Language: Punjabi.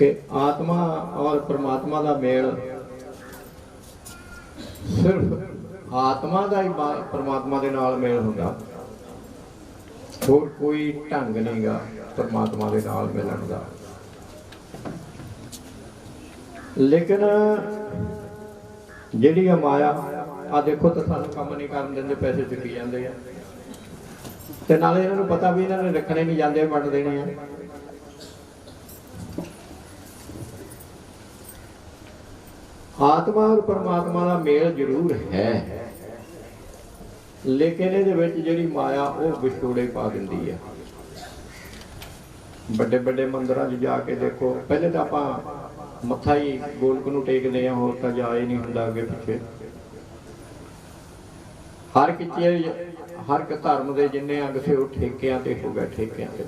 ਕਿ ਆਤਮਾ ਔਰ ਪ੍ਰਮਾਤਮਾ ਦਾ ਮੇਲ ਸਿਰਫ ਆਤਮਾ ਦਾ ਹੀ ਪਰਮਾਤਮਾ ਦੇ ਨਾਲ ਮੇਲ ਹੁੰਦਾ। ਹੋਰ ਕੋਈ ਢੰਗ ਨਹੀਂਗਾ ਪ੍ਰਮਾਤਮਾ ਦੇ ਨਾਲ ਮਿਲਣ ਦਾ। ਲੇਕਿਨ ਜਿਹੜੀ ਆ ਮਾਇਆ, ਆ ਦੇਖੋ ਤਾਂ ਸਾਨੂੰ ਕੰਮ ਨਹੀਂ ਕਰਨ ਦਿੰਦੇ, ਪੈਸੇ ਚੁੱਕੀ ਜਾਂਦੇ ਆ। ਤੇ ਨਾਲੇ ਇਹਨਾਂ ਨੂੰ ਪਤਾ ਵੀ ਇਹਨਾਂ ਨੇ ਰੱਖਣੇ ਨਹੀਂ ਜਾਂਦੇ, ਵੰਡ ਦੇਣੇ ਆ। ਆਤਮਾ ਔਰ ਪਰਮਾਤਮਾ ਦਾ ਮੇਲ ਜ਼ਰੂਰ ਹੈ। ਲੇਕਿਨ ਇਹਦੇ ਵਿੱਚ ਜਿਹੜੀ ਮਾਇਆ, ਉਹ ਵਿਛੋੜੇ ਪਾ ਦਿੰਦੀ ਹੈ ਵੱਡੇ ਵੱਡੇ ਮੰਦਿਰਾਂ 'ਚ ਜਾ ਕੇ ਦੇਖੋ, ਪਹਿਲੇ ਤਾਂ ਆਪਾਂ ਮੱਥਾ ਹੀ ਗੋਲਕ ਨੂੰ ਟੇਕਦੇ ਆ ਹੋਰ ਤਾਂ ਜਾ ਹੀ ਨਹੀਂ ਹੁੰਦਾ ਅੱਗੇ ਪਿੱਛੇ। ਹਰ ਇੱਕ ਹਰ ਇੱਕ ਧਰਮ ਦੇ ਜਿੰਨੇ ਅੰਗ ਸੇ, ਉਹ ਠੇਕਿਆਂ ਤੇ ਹੋ ਗਏ, ਠੇਕਿਆਂ ਤੇ।